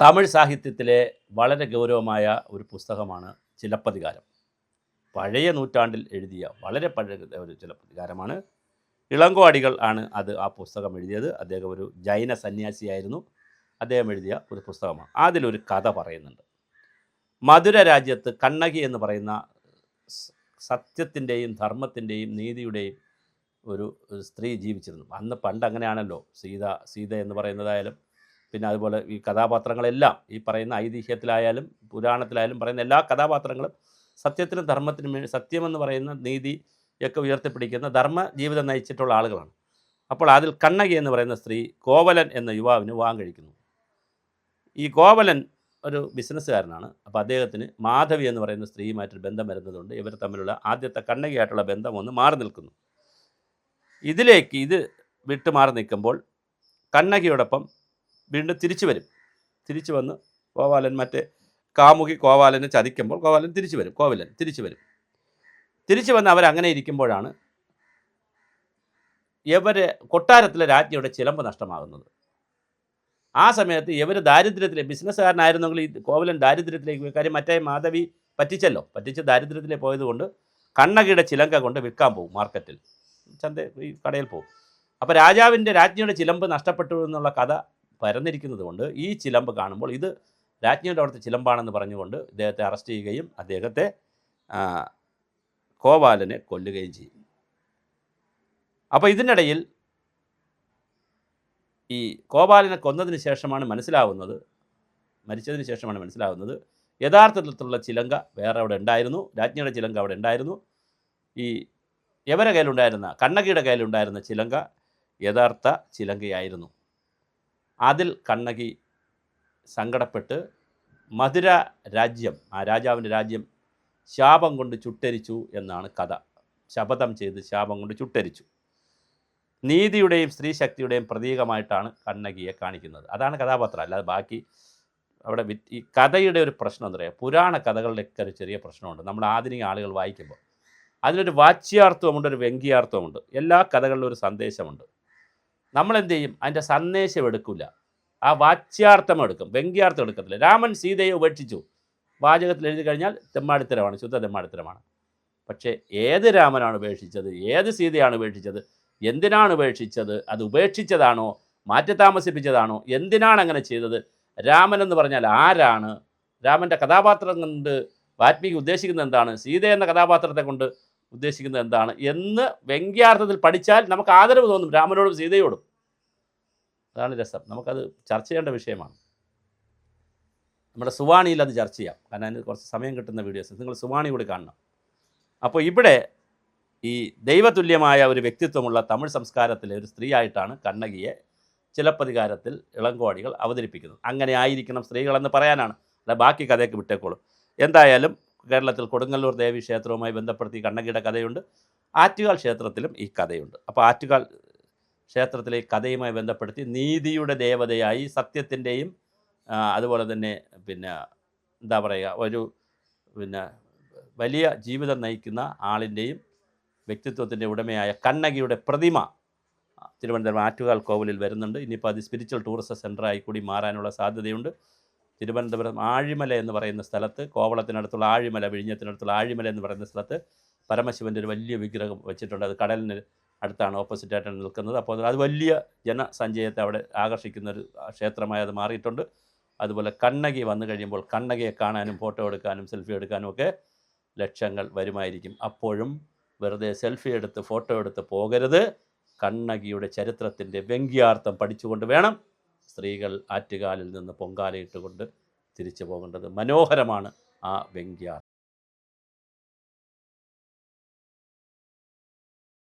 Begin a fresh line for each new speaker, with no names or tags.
തമിഴ് സാഹിത്യത്തിലെ വളരെ ഗൗരവമായ ഒരു പുസ്തകമാണ് ചിലപ്പതികാരം. പഴയ നൂറ്റാണ്ടിൽ എഴുതിയ വളരെ പഴയ ഒരു ചിലപ്പതികാരമാണ്. ഇളങ്കോടികൾ ആണ് അത് ആ പുസ്തകം എഴുതിയത്. അദ്ദേഹം ഒരു ജൈന സന്യാസിയായിരുന്നു. അദ്ദേഹം എഴുതിയ ഒരു പുസ്തകമാണ്. അതിലൊരു കഥ പറയുന്നുണ്ട്. മധുര രാജ്യത്ത് കണ്ണകി എന്ന് പറയുന്ന സത്യത്തിന്റെയും ധർമ്മത്തിന്റെയും നീതിയുടെയും ഒരു സ്ത്രീ ജീവിച്ചിരുന്നു. അന്ന് പണ്ട് അങ്ങനെയാണല്ലോ. സീത സീത എന്ന് പറയുന്നതായാലും പിന്നെ അതുപോലെ ഈ കഥാപാത്രങ്ങളെല്ലാം ഈ പറയുന്ന ഐതിഹ്യത്തിലായാലും പുരാണത്തിലായാലും പറയുന്ന എല്ലാ കഥാപാത്രങ്ങളും സത്യത്തിനും ധർമ്മത്തിനും വേണ്ടി സത്യമെന്ന് പറയുന്ന നീതി ഒക്കെ ഉയർത്തിപ്പിടിക്കുന്ന ധർമ്മ ജീവിതം നയിച്ചിട്ടുള്ള ആളുകളാണ്. അപ്പോൾ അതിൽ കണ്ണകി എന്ന് പറയുന്ന സ്ത്രീ കോവലൻ എന്ന യുവാവിന് വിവാഹം കഴിക്കുന്നു. ഈ കോവലൻ ഒരു ബിസിനസ്സുകാരനാണ്. അപ്പോൾ അദ്ദേഹത്തിന് മാധവി എന്ന് പറയുന്ന സ്ത്രീയുമായിട്ടൊരു ബന്ധം വരുന്നതുകൊണ്ട് ഇവർ തമ്മിലുള്ള ആദ്യത്തെ കണ്ണകിയായിട്ടുള്ള ബന്ധം ഒന്ന് മാറി നിൽക്കുന്നു. ഇതിലേക്ക് ഇത് വിട്ടുമാറി നിൽക്കുമ്പോൾ കണ്ണകിയോടൊപ്പം വീണ്ടും തിരിച്ചു വരും. തിരിച്ചു വന്ന് ഗോപാലൻ മറ്റേ കാമുകി കോവാലനെ ചതിക്കുമ്പോൾ കോവാലൻ തിരിച്ചു വരും കോവിലൻ തിരിച്ചു വരും. തിരിച്ചു വന്ന് അവരങ്ങനെ ഇരിക്കുമ്പോഴാണ് ഇവർ കൊട്ടാരത്തിലെ രാജ്ഞിയുടെ ചിലമ്പ് നഷ്ടമാകുന്നത്. ആ സമയത്ത് ഇവർ ദാരിദ്ര്യത്തിലെ ബിസിനസ്സുകാരനായിരുന്നെങ്കിൽ ഈ കോവിലൻ ദാരിദ്ര്യത്തിലേക്ക് കാര്യം മറ്റേ മാധവി പറ്റിച്ചല്ലോ. പറ്റിച്ച് ദാരിദ്ര്യത്തിലേക്ക് പോയതുകൊണ്ട് കണ്ണകിയുടെ ചിലങ്ക കൊണ്ട് വിൽക്കാൻ പോകും മാർക്കറ്റിൽ. ചന്ത ഈ കടയിൽ പോകും. അപ്പോൾ രാജാവിന്റെ രാജ്ഞിയുടെ ചിലമ്പ് നഷ്ടപ്പെട്ടു എന്നുള്ള കഥ പരന്നിരിക്കുന്നത് കൊണ്ട് ഈ ചിലമ്പ് കാണുമ്പോൾ ഇത് രാജ്ഞിയുടെ അവിടുത്തെ ചിലമ്പാണെന്ന് പറഞ്ഞുകൊണ്ട് ഇദ്ദേഹത്തെ അറസ്റ്റ് ചെയ്യുകയും അദ്ദേഹത്തെ കോപാലനെ കൊല്ലുകയും ചെയ്യും. അപ്പോൾ ഇതിനിടയിൽ ഈ കോപാലനെ കൊന്നതിന് ശേഷമാണ് മനസ്സിലാവുന്നത് മരിച്ചതിന് ശേഷമാണ് മനസ്സിലാവുന്നത്. യഥാർത്ഥത്തിലുള്ള ചിലങ്ക വേറെ അവിടെ ഉണ്ടായിരുന്നു രാജ്ഞിയുടെ ചിലങ്ക അവിടെ ഉണ്ടായിരുന്നു. ഈ യവര കയ്യിലുണ്ടായിരുന്ന കണ്ണകിയുടെ കയ്യിലുണ്ടായിരുന്ന ചിലങ്ക യഥാർത്ഥ ചിലങ്കയായിരുന്നു. അതിൽ കണ്ണകി സങ്കടപ്പെട്ട് മധുര രാജ്യം ആ രാജാവിന്റെ രാജ്യം ശാപം കൊണ്ട് ചുട്ടരിച്ചു എന്നാണ് കഥ. ശപഥം ചെയ്ത് ശാപം കൊണ്ട് ചുട്ടരിച്ചു. നീതിയുടെയും സ്ത്രീശക്തിയുടെയും പ്രതീകമായിട്ടാണ് കണ്ണകിയെ കാണിക്കുന്നത്. അതാണ് കഥാപാത്രം. അല്ലാതെ ബാക്കി അവിടെ ഈ കഥയുടെ ഒരു പ്രശ്നം എന്താ പറയുക? പുരാണ കഥകളിലൊക്കെ ഒരു ചെറിയ പ്രശ്നമുണ്ട്. നമ്മൾ ആധുനിക ആളുകൾ വായിക്കുമ്പോൾ. അതിനൊരു വാച്യാർത്ഥമുണ്ട് ഒരു വ്യംഗ്യാർത്ഥമുണ്ട് എല്ലാ കഥകളിലും ഒരു സന്ദേശമുണ്ട്. നമ്മൾ എന്ത് ചെയ്യും അതിന്റെ സന്ദേശം എടുക്കില്ല ആ വാച്യാർത്ഥം എടുക്കും. വ്യംഗ്യാർത്ഥം എടുക്കത്തില്ല. രാമൻ സീതയെ ഉപേക്ഷിച്ചു. വാചകത്തിൽ എഴുതി കഴിഞ്ഞാൽ തെമ്മാടിത്തരമാണ്. ശുദ്ധ തെമ്മാടിത്തരമാണ്. പക്ഷേ ഏത് രാമനാണ് ഉപേക്ഷിച്ചത്? ഏത് സീതയാണ് ഉപേക്ഷിച്ചത്? എന്തിനാണ് ഉപേക്ഷിച്ചത്? അത് ഉപേക്ഷിച്ചതാണോ? മാറ്റി താമസിപ്പിച്ചതാണോ എന്തിനാണ് അങ്ങനെ ചെയ്തത്? രാമൻ എന്ന് പറഞ്ഞാൽ ആരാണ്? രാമന്റെ കഥാപാത്രം കൊണ്ട് വാത്മീകി ഉദ്ദേശിക്കുന്നത് എന്താണ്? സീത എന്ന കഥാപാത്രത്തെ കൊണ്ട് ഉദ്ദേശിക്കുന്നത് എന്താണ്? എന്ന് വ്യംഗ്യാർത്ഥത്തിൽ പഠിച്ചാൽ നമുക്ക് ആദരവ് തോന്നും രാമനോടും സീതയോടും. അതാണ് രസം. നമുക്കത് ചർച്ച ചെയ്യേണ്ട വിഷയമാണ്. നമ്മുടെ സുവാണിയിൽ അത് ചർച്ച ചെയ്യാം. കാരണം അതിന് കുറച്ച് സമയം കിട്ടുന്ന വീഡിയോസ്. നിങ്ങൾ സുവാണി കൂടി കാണണം. അപ്പോൾ ഇവിടെ ഈ ദൈവതുല്യമായ ഒരു വ്യക്തിത്വമുള്ള തമിഴ് സംസ്കാരത്തിലെ ഒരു സ്ത്രീയായിട്ടാണ് കണ്ണകിയെ ചിലപ്പതികാരത്തിൽ ഇളങ്കോടികൾ അവതരിപ്പിക്കുന്നത്. അങ്ങനെ ആയിരിക്കണം സ്ത്രീകളെന്ന് പറയാനാണ്. അല്ല ബാക്കി കഥയൊക്കെ വിട്ടേക്കോളും. എന്തായാലും കേരളത്തിൽ കൊടുങ്ങല്ലൂർ ദേവി ക്ഷേത്രവുമായി ബന്ധപ്പെടുത്തി കണ്ണകിയുടെ കഥയുണ്ട്. ആറ്റുകാൽ ക്ഷേത്രത്തിലും ഈ കഥയുണ്ട്. അപ്പോൾ ആറ്റുകാൽ ക്ഷേത്രത്തിലെ കഥയുമായി ബന്ധപ്പെടുത്തി നീതിയുടെ ദേവതയായി സത്യത്തിന്റെയും അതുപോലെ തന്നെ പിന്നെ എന്താ പറയുക ഒരു പിന്നെ വലിയ ജീവിതം നയിക്കുന്ന ആളിന്റെയും വ്യക്തിത്വത്തിന്റെ ഉടമയായ കണ്ണകിയുടെ പ്രതിമ തിരുവനന്തപുരം ആറ്റുകാൽ കോവിലിൽ വരുന്നുണ്ട്. ഇനിയിപ്പോൾ അത് സ്പിരിച്വൽ ടൂറിസം സെന്ററായി കൂടി മാറാനുള്ള സാധ്യതയുണ്ട്. തിരുവനന്തപുരം ആഴിമല എന്ന് പറയുന്ന സ്ഥലത്ത് കോവളത്തിനടുത്തുള്ള ആഴിമല വിഴിഞ്ഞത്തിനടുത്തുള്ള ആഴിമല എന്ന് പറയുന്ന സ്ഥലത്ത് പരമശിവന്റെ ഒരു വലിയ വിഗ്രഹം വെച്ചിട്ടുണ്ട്. അത് കടലിന് അടുത്താണ് ഓപ്പോസിറ്റായിട്ടാണ് നിൽക്കുന്നത്. അപ്പോൾ അത് വലിയ ജനസഞ്ചയത്തെ അവിടെ ആകർഷിക്കുന്ന ഒരു ക്ഷേത്രമായി അത് മാറിയിട്ടുണ്ട്. അതുപോലെ കണ്ണകി വന്നു കഴിയുമ്പോൾ കണ്ണകിയെ കാണാനും ഫോട്ടോ എടുക്കാനും സെൽഫി എടുക്കാനും ഒക്കെ ലക്ഷങ്ങൾ വരുമായിരിക്കും. അപ്പോഴും വെറുതെ സെൽഫി എടുത്ത് ഫോട്ടോ എടുത്ത് പോകരുത്. കണ്ണകിയുടെ ചരിത്രത്തിന്റെ വ്യംഗ്യാർത്ഥം പഠിച്ചുകൊണ്ട് വേണം സ്ത്രീകൾ ആറ്റുകാലിൽ നിന്ന് പൊങ്കാലയിട്ടുകൊണ്ട് തിരിച്ചു പോകേണ്ടത് മനോഹരമാണ് ആ വ്യംഗ്യാർത്ഥം